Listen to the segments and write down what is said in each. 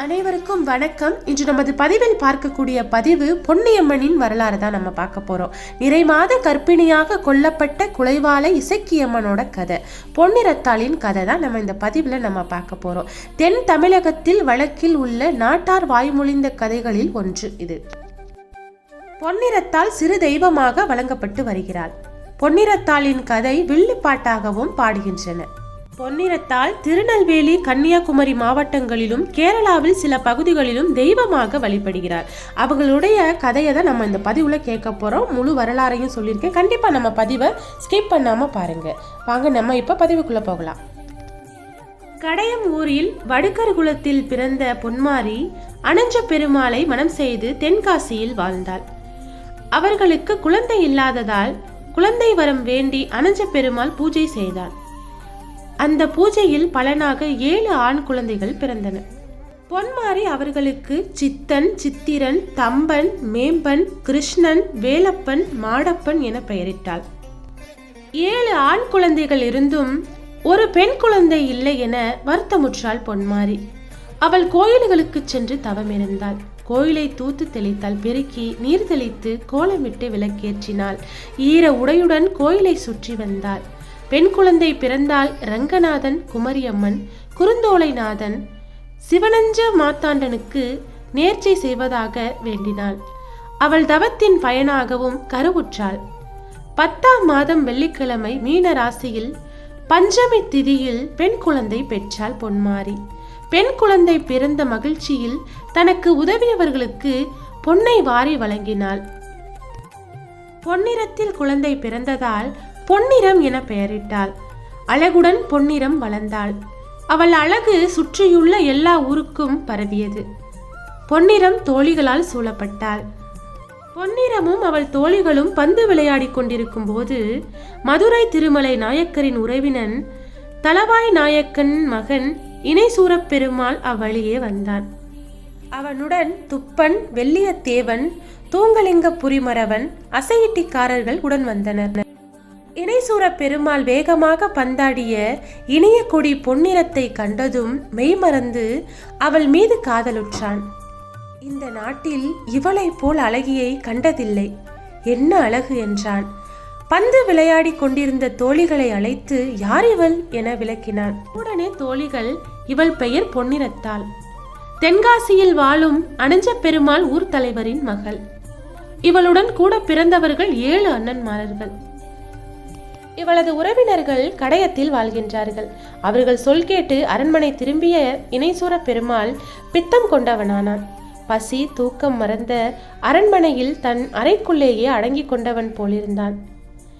அனைவருக்கும் வணக்கம். இன்று நமது பதிவில் பார்க்கக்கூடிய பதிவு பொன்னியம்மனின் வரலாறு தான் நம்ம பார்க்க போறோம். நிறைமாத கர்ப்பிணியாக கொல்லப்பட்ட குலைவாலை இசக்கியம்மனோட கதை. பொன்னிறத்தாளின் கதை தான் நம்ம இந்த பதிவில் நம்ம பார்க்க போறோம். தென் தமிழகத்தில் வழக்கில் உள்ள நாட்டார் வாய்மொழிந்த கதைகளில் ஒன்று இது. பொன்னிறத்தால் சிறு தெய்வமாக வழங்கப்பட்டு வருகிறாள். பொன்னிறத்தாளின் கதை வில்லுப்பாட்டாகவும் பாடுகின்றன. பொன்னிறத்தால் திருநெல்வேலி கன்னியாகுமரி மாவட்டங்களிலும் கேரளாவில் சில பகுதிகளிலும் தெய்வமாக வழிபடுகிறார். அவங்களுடைய கதையை தான் நம்ம இந்த பதிவில் கேட்க போகிறோம் முழு வரலாறையும் சொல்லியிருக்கேன். கண்டிப்பாக நம்ம பதிவை ஸ்கிப் பண்ணாமல் பாருங்க. வாங்க நம்ம இப்போ பதிவுக்குள்ளே போகலாம். கடையம் ஊரில் வடுக்கர் குலத்தில் பிறந்த பொன்மாரி அனஞ்ச பெருமாளை மனம் செய்து தென்காசியில் வாழ்ந்தாள். அவர்களுக்கு குழந்தை இல்லாததால் குழந்தை வரம் வேண்டி அனஞ்ச பெருமாள் பூஜை செய்தான் அந்த பூஜையில் பலனாக ஏழு ஆண் குழந்தைகள் பிறந்தன. பொன்மாரி அவர்களுக்கு சித்தன் சித்திரன் தம்பன் மேம்பன் கிருஷ்ணன் வேலப்பன் மாடப்பன் என பெயரிட்டாள். ஏழு ஆண் குழந்தைகள் இருந்தும் ஒரு பெண் குழந்தை இல்லை என வருத்தமுற்றாள் பொன்மாரி அவள் கோயில்களுக்கு சென்று தவமிருந்தாள் கோயிலை தூத்து தெளித்தாள். பெருக்கி நீர் தெளித்து கோலமிட்டு விளக்கேற்றினாள். ஈர உடையுடன் கோயிலை சுற்றி வந்தாள். பெண் குழந்தை பிறந்தால் ரங்கநாதன் குமரியம்மன் குறுந்தோலைநாதன் சிவனஞ்ச மாத்தாண்டனுக்கு நேர்ச்சை செய்வதாக வேண்டினாள். அவள் தவத்தின் பயனாகவும் கருவுற்றாள். பத்தாம் மாதம் வெள்ளிக்கிழமை மீன ராசியில் பஞ்சமி திதியில் பெண் குழந்தை பெற்றாள் பொன்மாரி. பெண் குழந்தை பிறந்த மகிழ்ச்சியில் தனக்கு உதவியவர்களுக்கு பொன்னை வாரி வழங்கினாள். பொன்னிறத்தில் குழந்தை பிறந்ததால் பொன்னிறம் என பெயரிட்டாள். அழகுடன் பொன்னிறம் வளர்ந்தாள். அவள் அழகு சுற்றியுள்ள எல்லா ஊருக்கும் பரவியது. பொன்னிறம் தோழிகளால் சூழப்பட்டாள். பொன்னிறமும் அவள் தோழிகளும் பந்து விளையாடிக் கொண்டிருக்கும் போது மதுரை திருமலை நாயக்கரின் உறவினன் தலவாய் நாயக்கன் மகன் இணைசூரப் பெருமாள் அவ்வழியே வந்தான். அவனுடன் துப்பன் வெள்ளியத்தேவன் தூங்கலிங்க புரிமரவன் அசையிட்டிக்காரர்கள் உடன் வந்தனர். இணைசூர பெருமாள் வேகமாக பந்தாடிய இனிய கொடி பொன்னிறத்தை கண்டதும் மெய்மறந்து அவள் மீது காதலுற்றான். இந்த நாட்டில் இவளைப் போல் அழகியை கண்டதில்லை. என்ன அழகு என்றான். பந்து விளையாடி கொண்டிருந்த தோழிகளை அழைத்து யார் இவள் என விளக்கினான். உடனே தோழிகள் இவள் பெயர் பொன்னிறத்தாள். தென்காசியில் வாழும் அனஞ்ச பெருமாள் ஊர் தலைவரின் மகள். இவளுடன் கூட பிறந்தவர்கள் ஏழு அண்ணன்மாரர்கள் இவளது உறவினர்கள் கடையத்தில் வாழ்கின்றார்கள். அவர்கள் சொல் கேட்டு அரண்மனை திரும்பிய இணைசூர பெருமாள் பித்தம் கொண்டவனானான். பசி தூக்கம் மறந்த அரண்மனையில் தன் அறைக்குள்ளேயே அடங்கி கொண்டவன் போலிருந்தான்.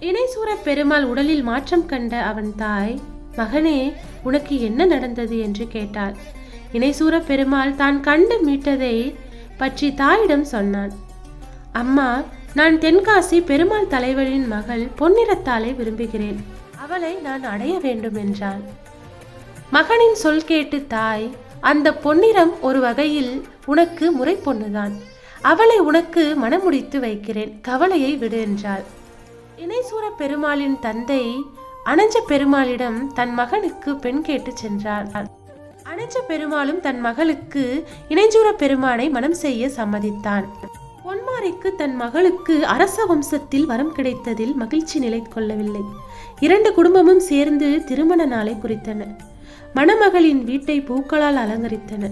இணைசூர பெருமாள் உடலில் மாற்றம் கண்ட அவன் தாய் மகனே உனக்கு என்ன நடந்தது? என்று கேட்டாள். இணைசூர பெருமாள் தான் கண்டு மீட்டதை பற்றி தாயிடம் சொன்னான். அம்மா நான் தென்காசி பெருமாள் தலைவரின் மகள் பொன்னிறத்தாளை விரும்புகிறேன். அவளை நான் அடைய வேண்டும் என்றான் மகனின் சொல் கேட்டு தாய் அந்த பொன்னிறம் ஒரு வகையில் உனக்கு முறை பொண்ணுதான் அவளை உனக்கு மனமுடித்து வைக்கிறேன். கவலையை விடு என்றாள். இணைசூர பெருமாளின் தந்தை அனஞ்ச பெருமாளிடம் தன் மகனுக்கு பெண் கேட்டு சென்றார். அனஞ்ச பெருமாளும் தன் மகளுக்கு இணைஞ்சூர பெருமானை மனம் செய்ய சம்மதித்தான். பொன்மாரிக்கு தன் மகளுக்கு அரச வம்சத்தில் வரம் கிடைத்ததில் மகிழ்ச்சி நிலை கொள்ளவில்லை இரண்டு குடும்பமும் சேர்ந்து திருமண நாளை குறித்தன மணமகளின் வீட்டை பூக்களால் அலங்கரித்தன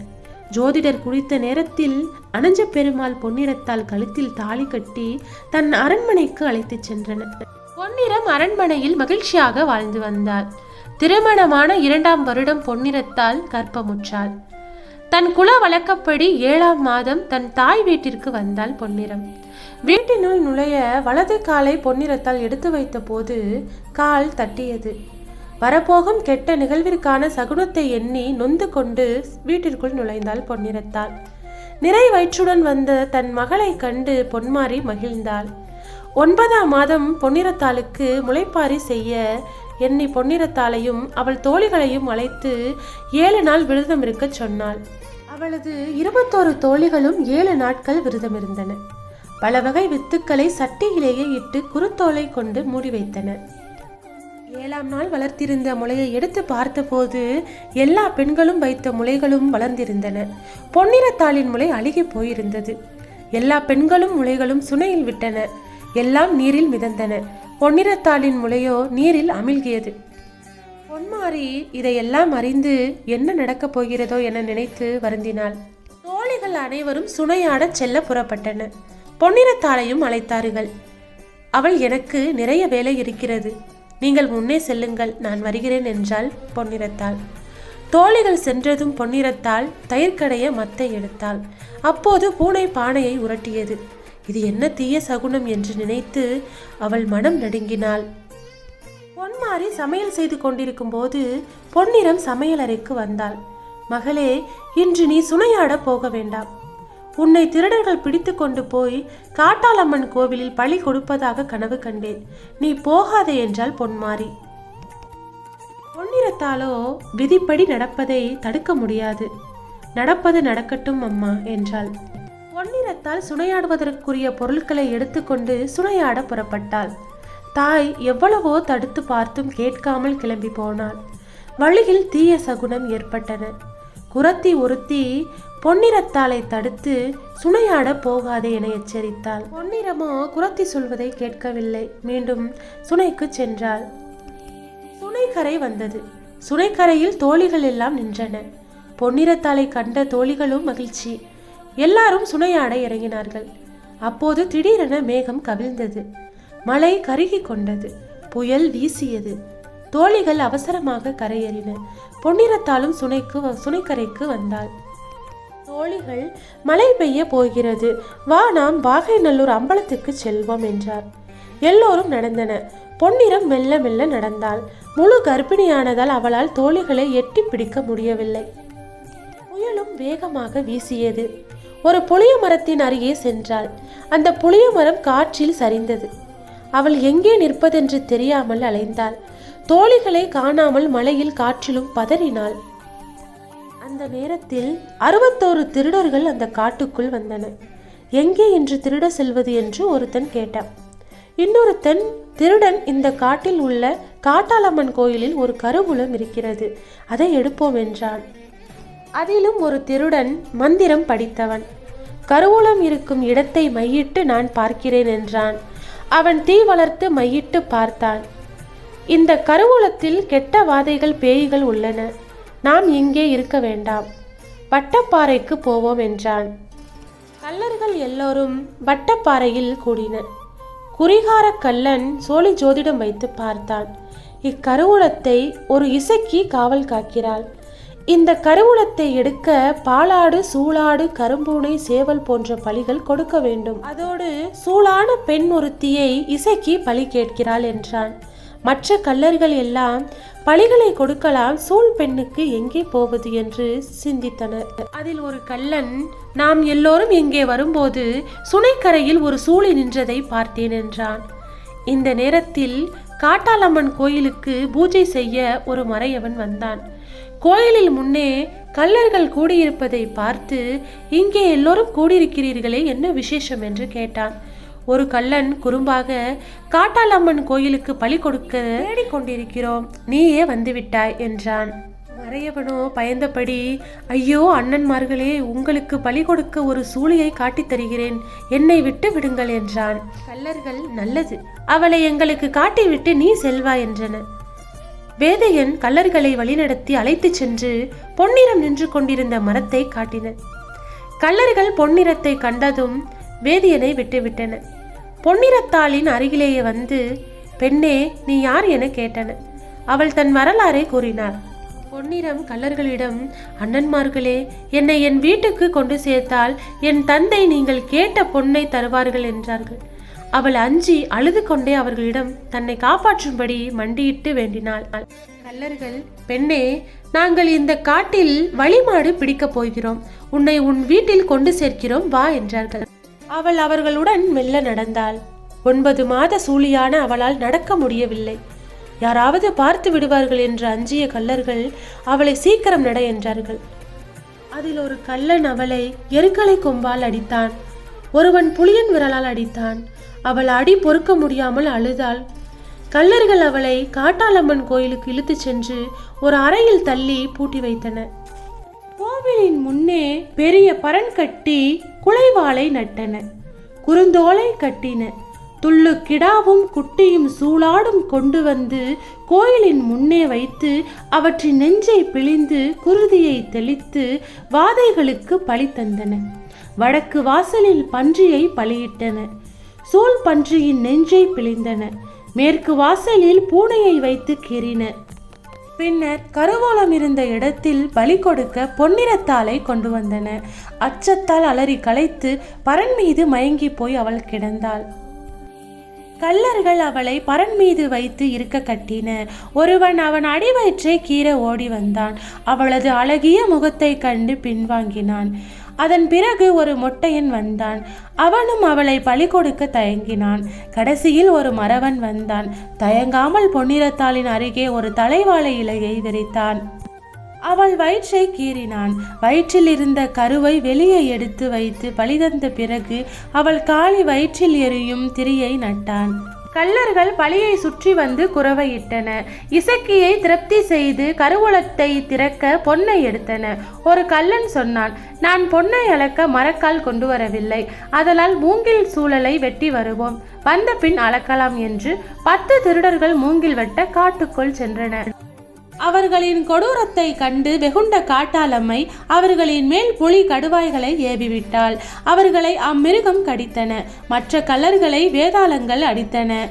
ஜோதிடர் குறித்த நேரத்தில் அனஞ்ச பெருமாள் பொன்னிறத்தால் கழுத்தில் தாலி கட்டி தன் அரண்மனைக்கு அழைத்துச் சென்றனர். பொன்னிறம் அரண்மனையில் மகிழ்ச்சியாக வாழ்ந்து வந்தாள் திருமணமான இரண்டாம் வருடம் பொன்னிறத்தால் கற்பமுற்றாள் தன் குல வழக்கப்படி ஏழாம் மாதம் தன் தாய் வீட்டிற்கு வந்தாள் பொன்னிறம். வீட்டினுள் நுழைய வலது காலை பொன்னிறத்தால் எடுத்து வைத்த போது கால் தட்டியது. வரப்போகும் கெட்ட நிகழ்விற்கான சகுனத்தை எண்ணி நொந்து கொண்டு வீட்டிற்குள் நுழைந்தாள் பொன்னிறத்தாள். நிறை வயிற்றுடன் வந்த தன் மகளை கண்டு பொன்மாரி மகிழ்ந்தாள். ஒன்பதாம் மாதம் பொன்னிறத்தாளுக்கு முளைப்பாரி செய்ய எண்ணி பொன்னிறத்தாளையும் அவள் தோழிகளையும் அழைத்து ஏழு நாள் விரதம் இருக்கச் சொன்னாள். அவளது இருபத்தோரு தோழிகளும் ஏழு நாட்கள் விரதமிருந்தன. பல வகை வித்துக்களை சட்டியிலேயே இட்டு குறுத்தோலை கொண்டு மூடி வைத்தன. ஏழாம் நாள் வளர்த்திருந்த முளையை எடுத்து பார்த்தபோது எல்லா பெண்களும் வைத்த முளைகளும் வளர்ந்திருந்தன. பொன்னிறத்தாளின் முளை அழுகி போயிருந்தது. எல்லா பெண்களும் முளைகளும் சுனையில் விட்டன. எல்லாம் நீரில் மிதந்தன. பொன்னிறத்தாளின் முளையோ நீரில் அமிழ்கியது. பொன்மாரி இதையெல்லாம் அறிந்து என்ன நடக்கப் போகிறதோ என நினைத்து வருந்தினாள். தோழிகள் அனைவரும் சுனையாடச் செல்ல புறப்பட்டன. பொன்னிறத்தாளையும் அழைத்தார்கள். அவள் எனக்கு நிறைய வேலை இருக்கிறது. நீங்கள் முன்னே செல்லுங்கள். நான் வருகிறேன் என்றாள் பொன்னிறத்தாள். தோழிகள் சென்றதும் பொன்னிறத்தாள் தயிர்க்கடைய மத்தை எடுத்தாள். அப்போது பூனை பானையை உரட்டியது. இது என்ன தீய சகுனம்? என்று நினைத்து அவள் மனம் நடுங்கினாள். பொன்மாரி சமையல் செய்து கொண்டிருக்கும் போது பொன்னிறம் சமையலறைக்கு வந்தாள். மகளே இன்று நீ சுனையாட போக வேண்டாம். உன்னை திருடர்கள் பிடித்து கொண்டு போய் காட்டாளம்மன் கோவிலில் பழி கொடுப்பதாக கனவு கண்டேன். நீ போகாதே என்றால் பொன்மாரி. பொன்னிறத்தாலோ விதிப்படி நடப்பதை தடுக்க முடியாது. நடப்பது நடக்கட்டும் அம்மா என்றாள். பொன்னிறத்தால் சுனையாடுவதற்குரிய பொருட்களை எடுத்துக்கொண்டு சுனையாட புறப்பட்டாள். தாய் எவ்வளவோ தடுத்து பார்த்தும் கேட்காமல் கிளம்பி போனாள். வழியில் தீய சகுனம் ஏற்பட்டன. குரத்தி ஒருத்தி பொன்னிறத்தாளை தடுத்து சுனையாட போகாதே என எச்சரித்தாள். பொன்னிறமோ குரத்தி சொல்வதை கேட்கவில்லை. மீண்டும் சுனைக்கு சென்றாள். சுனைக்கரை வந்தது. சுனைக்கரையில் தோழிகள் எல்லாம் நின்றன. பொன்னிறத்தாளை கண்ட தோழிகளும் மகிழ்ச்சி. எல்லாரும் சுனையாட இறங்கினார்கள். அப்போது திடீரென மேகம் கவிழ்ந்தது. மழை கருகி கொண்டது. புயல் வீசியது. தோழிகள் அவசரமாக கரையேறின. பொன்னிறத்தாலும் சுனைக்கு சுனைக்கரைக்கு வந்தாள். தோழிகள் மழை பெய்ய போகிறது. வா நாம் வாகைநல்லூர் அம்பலத்துக்கு செல்வோம் என்றார். எல்லோரும் நடந்தன. பொன்னிறம் மெல்ல மெல்ல நடந்தாள். முழு கர்ப்பிணியானதால் அவளால் தோழிகளை எட்டி பிடிக்க முடியவில்லை. புயலும் வேகமாக வீசியது. ஒரு புளிய மரத்தின் அருகே சென்றாள். அந்த புளிய மரம் காற்றில் சரிந்தது. அவள் எங்கே நிற்பதென்று தெரியாமல் அலைந்தாள். தோழிகளை காணாமல் மலையில் காற்றிலும் பதறினாள். அந்த நேரத்தில் அறுபத்தோரு திருடர்கள் அந்த காட்டுக்குள் வந்தன. எங்கே இன்று திருட செல்வது என்று ஒருத்தன் கேட்டான். இன்னொருத்தன் திருடன் இந்த காட்டில் உள்ள காட்டாளம்மன் கோயிலில் ஒரு கருவூலம் இருக்கிறது. அதை எடுப்போம் என்றான். அதிலும் ஒரு திருடன் மந்திரம் படித்தவன். கருவூலம் இருக்கும் இடத்தை மையிட்டு நான் பார்க்கிறேன் என்றான். அவன் தீ வளர்த்து மையிட்டு பார்த்தான். இந்த கருவூலத்தில் கெட்ட வாதைகள் பேய்கள் உள்ளன. நாம் இங்கே இருக்க வேண்டாம். வட்டப்பாறைக்கு போவோம் என்றான். கல்லர்கள் எல்லோரும் வட்டப்பாறையில் கூடினர். குறிகார கல்லன் சோழி ஜோதிடம் வைத்து பார்த்தான். இக்கருவூலத்தை ஒரு இசைக்கு காவல் காக்கிறாள். இந்த கருவூலத்தை எடுக்க பாலாடு சூளாடு கரும்பூனை சேவல் போன்ற பலிகள் கொடுக்க வேண்டும். அதோடு சூளான பெண் ஒருத்தியை இசைக்கு பலி கேட்கிறாள் என்றான். மற்ற கல்லர்கள் எல்லாம் பலிகளை கொடுக்கலாம் சூழ் பெண்ணுக்கு எங்கே போவது என்று சிந்தித்தனர். அதில் ஒரு கள்ளன் நாம் எல்லோரும் இங்கே வரும்போது சுனைக்கரையில் ஒரு சூளி நின்றதை பார்த்தேன் என்றான். இந்த நேரத்தில் காட்டாளம்மன் கோயிலுக்கு பூஜை செய்ய ஒரு மறையவன் வந்தான். கோயிலில் முன்னே கள்ளர்கள் கூடியிருப்பதை பார்த்து இங்கே எல்லோரும் கூடியிருக்கிறீர்களே என்ன விசேஷம்? என்று கேட்டான். ஒரு கள்ளன் குறும்பாக காட்டாளம்மன் கோயிலுக்கு பலி கொடுக்க தேடிக்கொண்டிருக்கிறோம். நீயே வந்துவிட்டாய் என்றான். மறையவனோ பயந்தபடி ஐயோ அண்ணன்மார்களே உங்களுக்கு பலி கொடுக்க ஒரு சூழியை காட்டித் தருகிறேன். என்னை விட்டு விடுங்கள் என்றான். கள்ளர்கள் நல்லது. அவளை எங்களுக்கு காட்டிவிட்டு நீ செல்வாய் என்றன. வேதையன் கல்லர்களை வழிநடத்தி அழைத்துச் சென்று பொன்னிறம் நின்று கொண்டிருந்த மரத்தை காட்டின கல்லர்கள் பொன்னிறத்தை கண்டதும் வேதியனை விட்டுவிட்டன. பொன்னிறத்தாளின் அருகிலேயே வந்து பெண்ணே நீ யார் என கேட்டன. அவள் தன் வரலாறை கூறினார் பொன்னிறம் கள்ளர்களிடம் அண்ணன்மார்களே என்னை என் வீட்டுக்கு கொண்டு சேர்த்தால் என் தந்தை நீங்கள் கேட்ட பொன்னை தருவார்கள் என்றார்கள். அவள் அஞ்சி அழுது கொண்டே அவர்களிடம் தன்னை காப்பாற்றும்படி மண்டியிட்டு வேண்டினாள். கள்ளர்கள் பெண்ணே நாங்கள் இந்த காட்டில் வழிமாடு பிடிக்கப் போகிறோம். உன்னை உன் வீட்டில் கொண்டு சேர்க்கிறோம் வா என்றார்கள். அவள் அவர்களுடன் மெல்ல நடந்தாள். ஒன்பது மாத சூழியான அவளால் நடக்க முடியவில்லை. யாராவது பார்த்து விடுவார்கள் என்று அஞ்சிய கல்லர்கள் அவளை சீக்கிரம் நட என்றார்கள். அதில் ஒரு கள்ளன் அவளை எருக்கலை கொம்பால் அடித்தான். ஒருவன் புளியன் விரலால் அடித்தான். அவள் அடி பொறுக்க முடியாமல் அழுதாள். கல்லர்கள் அவளை காட்டாளம்மன் கோயிலுக்கு இழுத்துச் சென்று ஒரு அறையில் தள்ளி பூட்டி வைத்தன. கோவிலின் முன்னே பெரிய பரன் கட்டி குலைவாளை நட்டன. குறுந்தோலை கட்டின. துள்ளு கிடாவும் குட்டியும் சூளாடும் கொண்டு வந்து கோயிலின் முன்னே வைத்து அவற்றின் நெஞ்சை பிழிந்து குருதியை தெளித்து வாதைகளுக்கு பழி தந்தன. வடக்கு வாசலில் பன்றியை பலியிட்டன. சூழ் பன்றியின் நெஞ்சை பிழிந்தன. மேற்கு வாசலில் பூனையை வைத்து கீறின. பின்னர் கருவூலம் இருந்த இடத்தில் பலி கொடுக்க பொன்னிறத்தாளை கொண்டு வந்தன. அச்சத்தால் அலறி களைத்து பரன் மீது மயங்கி போய் அவள் கிடந்தாள். கள்ளர்கள் அவளை பரன் மீது வைத்து இருக்க கட்டின. ஒருவன் அவன் அடிவயிற்றை கீற ஓடி வந்தான். அவளது அழகிய முகத்தை கண்டு பின்வாங்கினான். அதன் பிறகு ஒரு மொட்டையன் வந்தான். அவனும் அவளை பழி கொடுக்க தயங்கினான். கடைசியில் ஒரு மறவன் வந்தான். தயங்காமல் பொன்னிறத்தாளின் அருகே ஒரு தலைவாழை இலையை விரித்தான். அவள் வயிற்றை கீறினான். வயிற்றில் இருந்த கருவை வெளியே எடுத்து வைத்து பழிதந்த பிறகு அவள் காலி வயிற்றில் எரியும் திரியை நட்டான். கள்ளர்கள் பழியை சுற்றி வந்து குறவையிட்டன. இசக்கியை திருப்தி செய்து கருவூலத்தை திறக்க பொன்னை எடுத்தன. ஒரு கள்ளன் சொன்னான் நான் பொன்னை அளக்க மரக்கால் கொண்டு வரவில்லை. அதனால் மூங்கில் சூழலை வெட்டி வருவோம். வந்த பின் அளக்கலாம் என்று பத்து திருடர்கள் மூங்கில் வெட்ட காட்டுக்குள் சென்றனர். அவர்களின் கொடூரத்தை கண்டு வெகுண்ட காட்டாளம்மை அவர்களின் மேல் புலி கடுவாய்களை ஏவிவிட்டாள். அவர்களை அம்மிருகம் கடித்தன. மற்ற கல்லர்களை வேதாளங்கள் அடித்தன.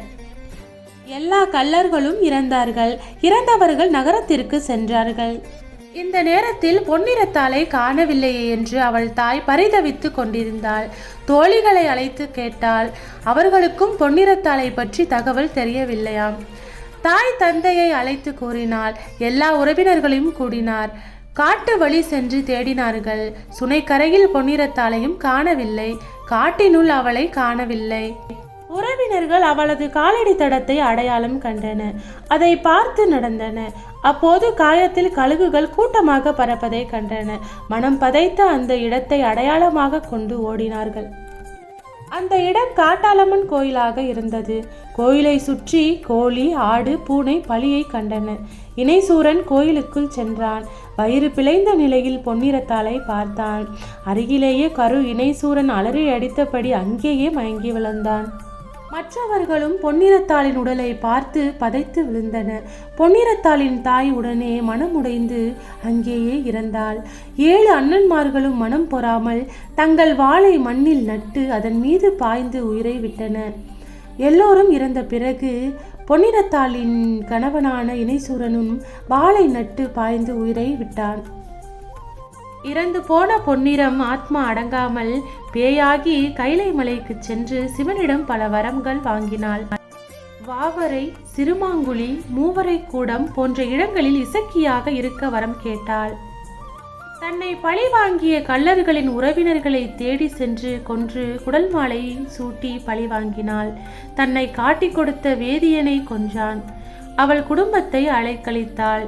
எல்லா கல்லர்களும் இறந்தார்கள். இறந்தவர்கள் நகரத்திற்கு சென்றார்கள். இந்த நேரத்தில் பொன்னிறத்தாளை காணவில்லையே என்று அவள் தாய் பரிதவித்து கொண்டிருந்தாள். தோழிகளை அழைத்து கேட்டாள். அவர்களுக்கும் பொன்னிறத்தாளை பற்றி தகவல் தெரியவில்லையாம். தாய் தந்தையை அழைத்து கூறினாள். எல்லா உறவினர்களையும் கூடினார். காட்டு வழி சென்று தேடினார்கள். சுனைக்கரையில் பொன்னிறத்தாளையும் காணவில்லை. காட்டினுள் அவளை காணவில்லை. உறவினர்கள் அவளது காலடி தடத்தை அடையாளம் கண்டன. அதை பார்த்து நடந்தன. அப்போது காயத்தில் கழுகுகள் கூட்டமாக பறப்பதை கண்டன. மனம் பதைத்த அந்த இடத்தை அடையாளமாக கொண்டு ஓடினார்கள். அந்த இடம் காட்டாளம்மன் கோயிலாக இருந்தது. கோயிலை சுற்றி கோழி ஆடு பூனை பலியை கண்டன. இணைசூரன் கோயிலுக்குள் சென்றான். வயிறு பிழைந்த நிலையில் பொன்னிறத்தாளை பார்த்தான். அருகிலேயே கரு இணைசூரன் அலறி அடித்தபடி அங்கேயே மயங்கி விழுந்தான். மற்றவர்களும் பொன்னிறத்தாளின் உடலை பார்த்து பதைத்து விழுந்தனர். பொன்னிறத்தாளின் தாய் உடனே மனமுடைந்து அங்கேயே இறந்தாள். ஏழு அண்ணன்மார்களும் மனம் பொறாமல் தங்கள் வாளை மண்ணில் நட்டு அதன் மீது பாய்ந்து உயிரை விட்டனர். எல்லோரும் இறந்த பிறகு பொன்னிறத்தாளின் கணவனான இணைசூரனும் வாளை நட்டு பாய்ந்து உயிரை விட்டான். இறந்து போன பொன்னிறம் ஆத்மா அடங்காமல் பேயாகி கைலை மலைக்கு சென்று சிவனிடம் பல வரங்கள் வாங்கினாள். வாவரை சிறுமாங்குழி மூவரை கூடம் போன்ற இடங்களில் இசக்கியாக இருக்க வரம் கேட்டாள். தன்னை பழி வாங்கிய கள்ளர்களின் உறவினர்களை தேடி சென்று கொன்று குடல் மாலை சூட்டி பழி வாங்கினாள். தன்னை காட்டிக் கொடுத்த வேதியனை கொன்றான். அவள் குடும்பத்தை அலைக்கழித்தாள்.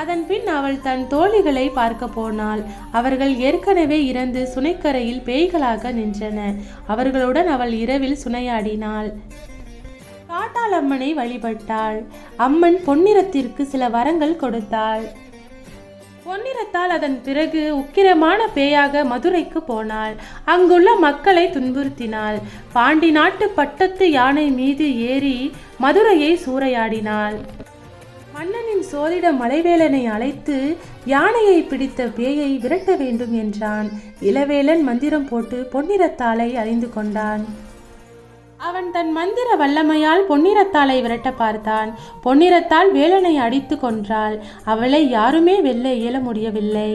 அதன் பின் அவள் தன் தோழிகளை பார்க்க போனாள். அவர்கள் ஏற்கனவே இறந்து சுனைக்கரையில் பேய்களாக நின்றன. அவர்களுடன் அவள் இரவில் சுனையாடினாள். காட்டாளம்மனை வழிபட்டாள். அம்மன் பொன்னிறத்திற்கு சில வரங்கள் கொடுத்தாள். பொன்னிறத்தால் அதன் பிறகு உக்கிரமான பேயாக மதுரைக்கு போனாள். அங்குள்ள மக்களை துன்புறுத்தினாள். பாண்டி நாட்டு பட்டத்து யானை மீது ஏறி மதுரையை சூறையாடினாள். சோதிட மலைவேலனை அழைத்து யானையை பிடித்த பேயை விரட்ட வேண்டும் என்றான். இளவேலன் மந்திரம் போட்டு பொன்னிறத்தாளை அறிந்து கொண்டான். அவன் தன் மந்திர வல்லமையால் பொன்னிறத்தாளை விரட்ட பார்த்தான். பொன்னிறத்தால் வேலனை அடித்து கொன்றாள். அவளை யாருமே வெல்ல இயல முடியவில்லை.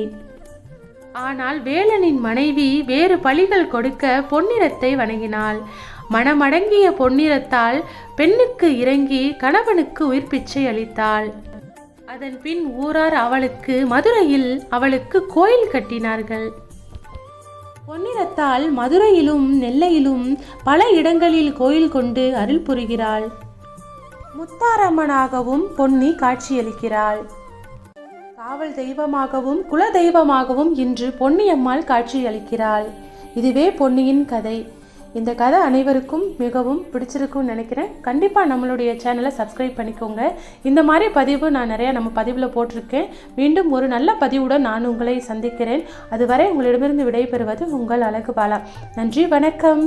ஆனால் வேலனின் மனைவி வேறு பழிகள் கொடுக்க பொன்னிறத்தை வணங்கினாள். மனமடங்கிய பொன்னிறத்தால் பெண்ணுக்கு இறங்கி கணவனுக்கு உயிர் பிச்சை அளித்தாள். அதன் பின் ஊரார் அவளுக்கு மதுரையில் அவளுக்கு கோயில் கட்டினார்கள். பொன்னிறத்தால் மதுரையிலும் நெல்லையிலும் பல இடங்களில் கோயில் கொண்டு அருள் புரிகிறாள். முத்தாரம்மனாகவும் பொன்னி காட்சியளிக்கிறாள். காவல் தெய்வமாகவும் குல தெய்வமாகவும் இன்று பொன்னியம்மாள் காட்சியளிக்கிறாள். இதுவே பொன்னியின் கதை. இந்த கதை அனைவருக்கும் மிகவும் பிடிச்சிருக்கும்னு நினைக்கிறேன். கண்டிப்பாக நம்மளுடைய சேனலை சப்ஸ்கிரைப் பண்ணிக்கோங்க. இந்த மாதிரி பதிவு நான் நிறையா நம்ம பதிவில் போட்டிருக்கேன். மீண்டும் ஒரு நல்ல பதிவுடன் நான் உங்களை சந்திக்கிறேன். அதுவரை உங்களிடமிருந்து விடைபெறுவது உங்கள் அழகு பாலா. நன்றி வணக்கம்.